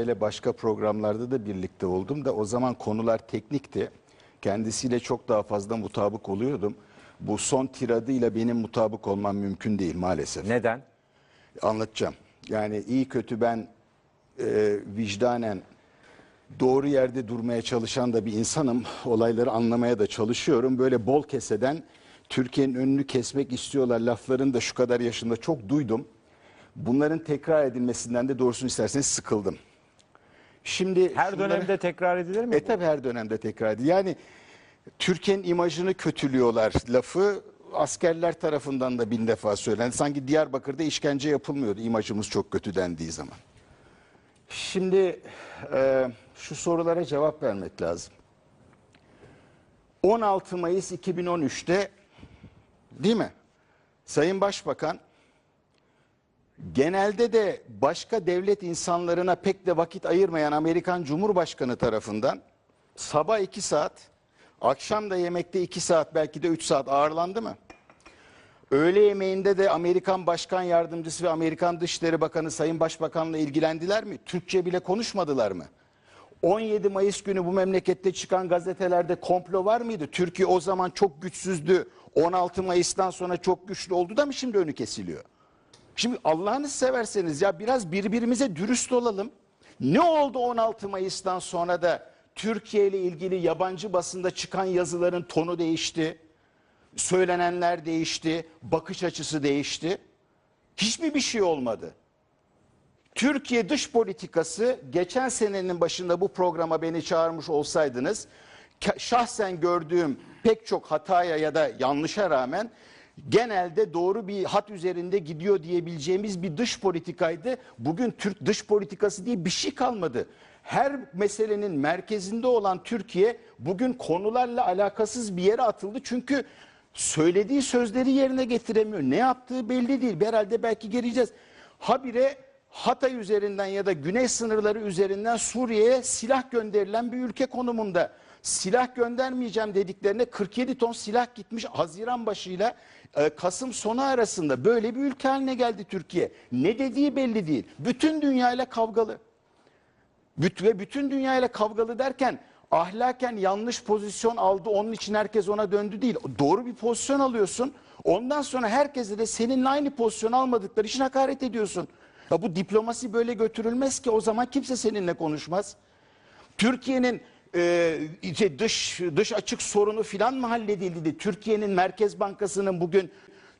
ile başka programlarda da birlikte oldum da o zaman konular teknikti. Kendisiyle çok daha fazla mutabık oluyordum. Bu son tiradıyla benim mutabık olmam mümkün değil maalesef. Neden? Anlatacağım. Yani iyi kötü ben e, vicdanen doğru yerde durmaya çalışan da bir insanım. Olayları anlamaya da çalışıyorum. Böyle bol keseden Türkiye'nin önünü kesmek istiyorlar laflarını da şu kadar yaşında çok duydum. Bunların tekrar edilmesinden de doğrusunu isterseniz sıkıldım. Şimdi Her şunları- dönemde tekrar edilir mi? e tabi her dönemde tekrar ediyor. Yani Türkiye'nin imajını kötülüyorlar lafı askerler tarafından da bin defa söylendi. Sanki Diyarbakır'da işkence yapılmıyordu imajımız çok kötü dendiği zaman. Şimdi e, şu sorulara cevap vermek lazım. 16 Mayıs 2013'te değil mi? Sayın Başbakan genelde de başka devlet insanlarına pek de vakit ayırmayan Amerikan Cumhurbaşkanı tarafından sabah 2 saat, akşam da yemekte 2 saat belki de 3 saat ağırlandı mı? Öğle yemeğinde de Amerikan Başkan Yardımcısı ve Amerikan Dışişleri Bakanı Sayın Başbakan'la ilgilendiler mi? Türkçe bile konuşmadılar mı? 17 Mayıs günü bu memlekette çıkan gazetelerde komplo var mıydı? Türkiye o zaman çok güçsüzdü. 16 Mayıs'tan sonra çok güçlü oldu da mı şimdi önü kesiliyor? Şimdi Allah'ını severseniz ya biraz birbirimize dürüst olalım. Ne oldu 16 Mayıs'tan sonra da Türkiye ile ilgili yabancı basında çıkan yazıların tonu değişti. Söylenenler değişti, bakış açısı değişti. Hiçbir bir şey olmadı. Türkiye dış politikası geçen senenin başında bu programa beni çağırmış olsaydınız şahsen gördüğüm pek çok hataya ya da yanlışa rağmen genelde doğru bir hat üzerinde gidiyor diyebileceğimiz bir dış politikaydı. Bugün Türk dış politikası diye bir şey kalmadı. Her meselenin merkezinde olan Türkiye bugün konularla alakasız bir yere atıldı. Çünkü söylediği sözleri yerine getiremiyor. Ne yaptığı belli değil. Herhalde belki geleceğiz. Habire Hatay üzerinden ya da güney sınırları üzerinden Suriye'ye silah gönderilen bir ülke konumunda. Silah göndermeyeceğim dediklerine 47 ton silah gitmiş Haziran başıyla e, Kasım sonu arasında böyle bir ülke haline geldi Türkiye. Ne dediği belli değil. Bütün dünyayla kavgalı. Ve bütün dünyayla kavgalı derken ahlaken yanlış pozisyon aldı onun için herkes ona döndü değil. Doğru bir pozisyon alıyorsun. Ondan sonra herkese de seninle aynı pozisyon almadıkları için hakaret ediyorsun. Ya bu diplomasi böyle götürülmez ki o zaman kimse seninle konuşmaz. Türkiye'nin e, işte dış dış açık sorunu filan mı halledildi? Türkiye'nin Merkez Bankası'nın bugün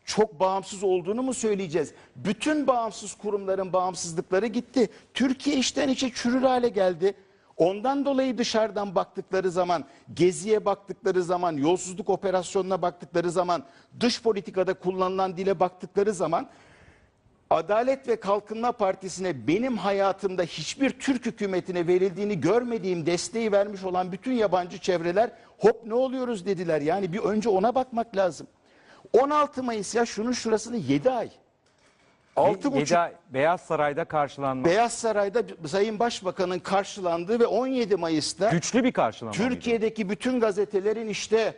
çok bağımsız olduğunu mu söyleyeceğiz? Bütün bağımsız kurumların bağımsızlıkları gitti. Türkiye içten içe çürür hale geldi. Ondan dolayı dışarıdan baktıkları zaman, geziye baktıkları zaman, yolsuzluk operasyonuna baktıkları zaman, dış politikada kullanılan dile baktıkları zaman Adalet ve Kalkınma Partisi'ne benim hayatımda hiçbir Türk hükümetine verildiğini görmediğim desteği vermiş olan bütün yabancı çevreler hop ne oluyoruz dediler. Yani bir önce ona bakmak lazım. 16 Mayıs ya şunun şurasını 7 ay. 6 Yedi buçuk ay Beyaz Saray'da karşılanma. Beyaz Saray'da Sayın Başbakan'ın karşılandığı ve 17 Mayıs'ta Güçlü bir karşılama. mıydı? Türkiye'deki bütün gazetelerin işte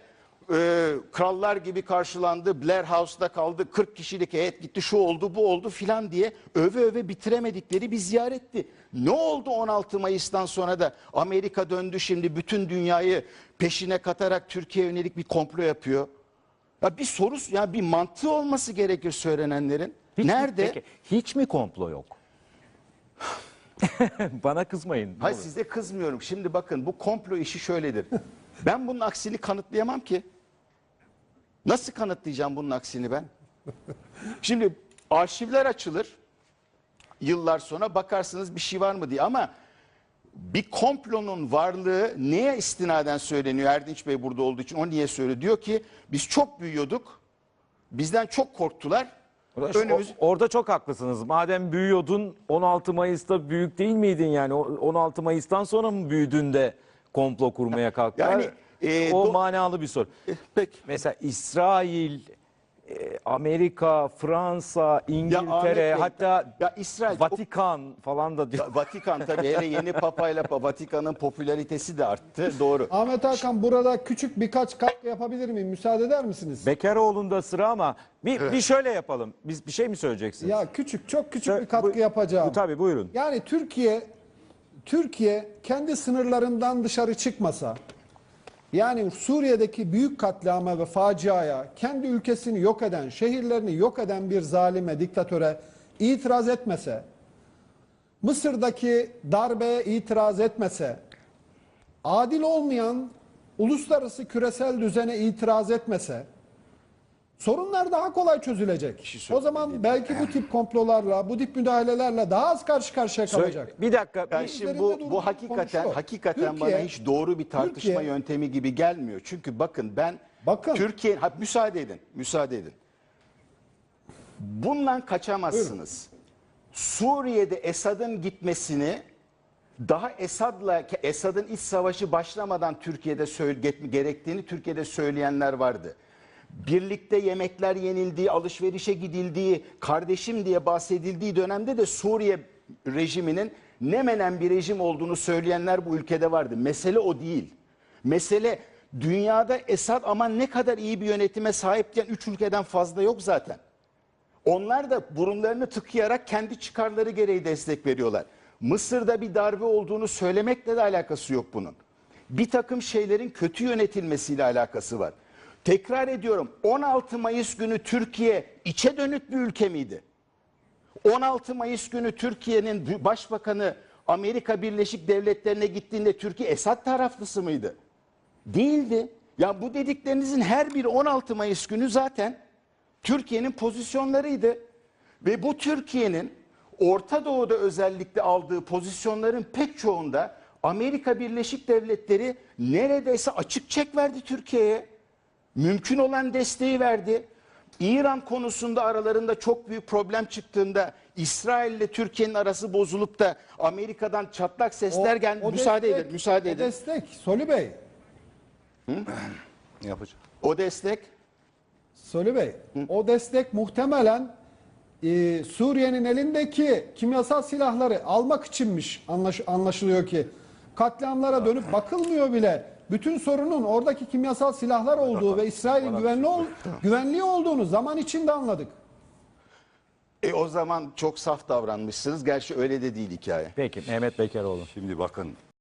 e, krallar gibi karşılandı, Blair House'da kaldı, 40 kişilik heyet gitti, şu oldu, bu oldu filan diye öve öve bitiremedikleri bir ziyaretti. Ne oldu 16 Mayıs'tan sonra da Amerika döndü şimdi bütün dünyayı peşine katarak Türkiye'ye yönelik bir komplo yapıyor? Ya bir soru, ya bir mantığı olması gerekir söylenenlerin. Hiç mi- Nerede? peki, hiç mi komplo yok? Bana kızmayın. Hayır olur. size kızmıyorum. Şimdi bakın bu komplo işi şöyledir. Ben bunun aksini kanıtlayamam ki. Nasıl kanıtlayacağım bunun aksini ben? Şimdi arşivler açılır. Yıllar sonra bakarsınız bir şey var mı diye ama bir komplonun varlığı neye istinaden söyleniyor? Erdinç Bey burada olduğu için o niye söylüyor? Diyor ki biz çok büyüyorduk. Bizden çok korktular. Orada- Önümüz o- orada çok haklısınız. Madem büyüyordun 16 Mayıs'ta büyük değil miydin yani? O- 16 Mayıs'tan sonra mı büyüdün de komplo kurmaya kalktın? Yani, e, o do- manalı bir soru. peki. Mesela İsrail, e, Amerika, Fransa, İngiltere Ahmet Bey, hatta ya İsrail Vatikan falan da diyor. Vatikan tabii hele yeni papayla pa- Vatikan'ın popülaritesi de arttı. Doğru. Ahmet Hakan burada küçük birkaç katkı yapabilir miyim? Müsaade eder misiniz? Bekaroğlu'nda sıra ama bir, bir şöyle yapalım. Biz bir şey mi söyleyeceksiniz? Ya küçük, çok küçük bir katkı bu- yapacağım. bu- tabii buyurun. Yani Türkiye Türkiye kendi sınırlarından dışarı çıkmasa, yani Suriye'deki büyük katliama ve faciaya, kendi ülkesini yok eden, şehirlerini yok eden bir zalime, diktatöre itiraz etmese, Mısır'daki darbeye itiraz etmese, adil olmayan uluslararası küresel düzene itiraz etmese, sorunlar daha kolay çözülecek. O zaman belki bu tip komplolarla, bu tip müdahalelerle daha az karşı karşıya kalacak. Bir dakika. Ben şimdi üzerinde bu bu hakikaten konuşuyor. hakikaten Türkiye- bana hiç doğru bir tartışma Türkiye- yöntemi gibi gelmiyor. Çünkü bakın ben Bakın. Türkiye ha, müsaade edin. Müsaade edin. Bundan kaçamazsınız. Suriye'de Esad'ın gitmesini daha Esad'la Esad'ın iç savaşı başlamadan Türkiye'de söyle, gerektiğini Türkiye'de söyleyenler vardı. Birlikte yemekler yenildiği, alışverişe gidildiği, kardeşim diye bahsedildiği dönemde de Suriye rejiminin ne menen bir rejim olduğunu söyleyenler bu ülkede vardı. Mesele o değil. Mesele dünyada Esad aman ne kadar iyi bir yönetime sahipken 3 ülkeden fazla yok zaten. Onlar da burunlarını tıkayarak kendi çıkarları gereği destek veriyorlar. Mısır'da bir darbe olduğunu söylemekle de alakası yok bunun. Bir takım şeylerin kötü yönetilmesiyle alakası var. Tekrar ediyorum 16 Mayıs günü Türkiye içe dönük bir ülke miydi? 16 Mayıs günü Türkiye'nin başbakanı Amerika Birleşik Devletleri'ne gittiğinde Türkiye Esad taraflısı mıydı? Değildi. Ya bu dediklerinizin her biri 16 Mayıs günü zaten Türkiye'nin pozisyonlarıydı. Ve bu Türkiye'nin Orta Doğu'da özellikle aldığı pozisyonların pek çoğunda Amerika Birleşik Devletleri neredeyse açık çek verdi Türkiye'ye. Mümkün olan desteği verdi. İran konusunda aralarında çok büyük problem çıktığında İsrail ile Türkiye'nin arası bozulup da Amerika'dan çatlak sesler geldi. müsaade destek- edin, müsaade o edin. destek, Soli Bey, Yapacağım. O destek Soli Bey, o destek muhtemelen e, Suriye'nin elindeki kimyasal silahları almak içinmiş anlaş- anlaşılıyor ki. Katliamlara dönüp bakılmıyor bile. Bütün sorunun oradaki kimyasal silahlar olduğu ve İsrail'in güvenli ol, güvenliği olduğunu zaman içinde anladık. E o zaman çok saf davranmışsınız. Gerçi öyle de değil hikaye. Peki Mehmet Bekeroğlu. Şimdi bakın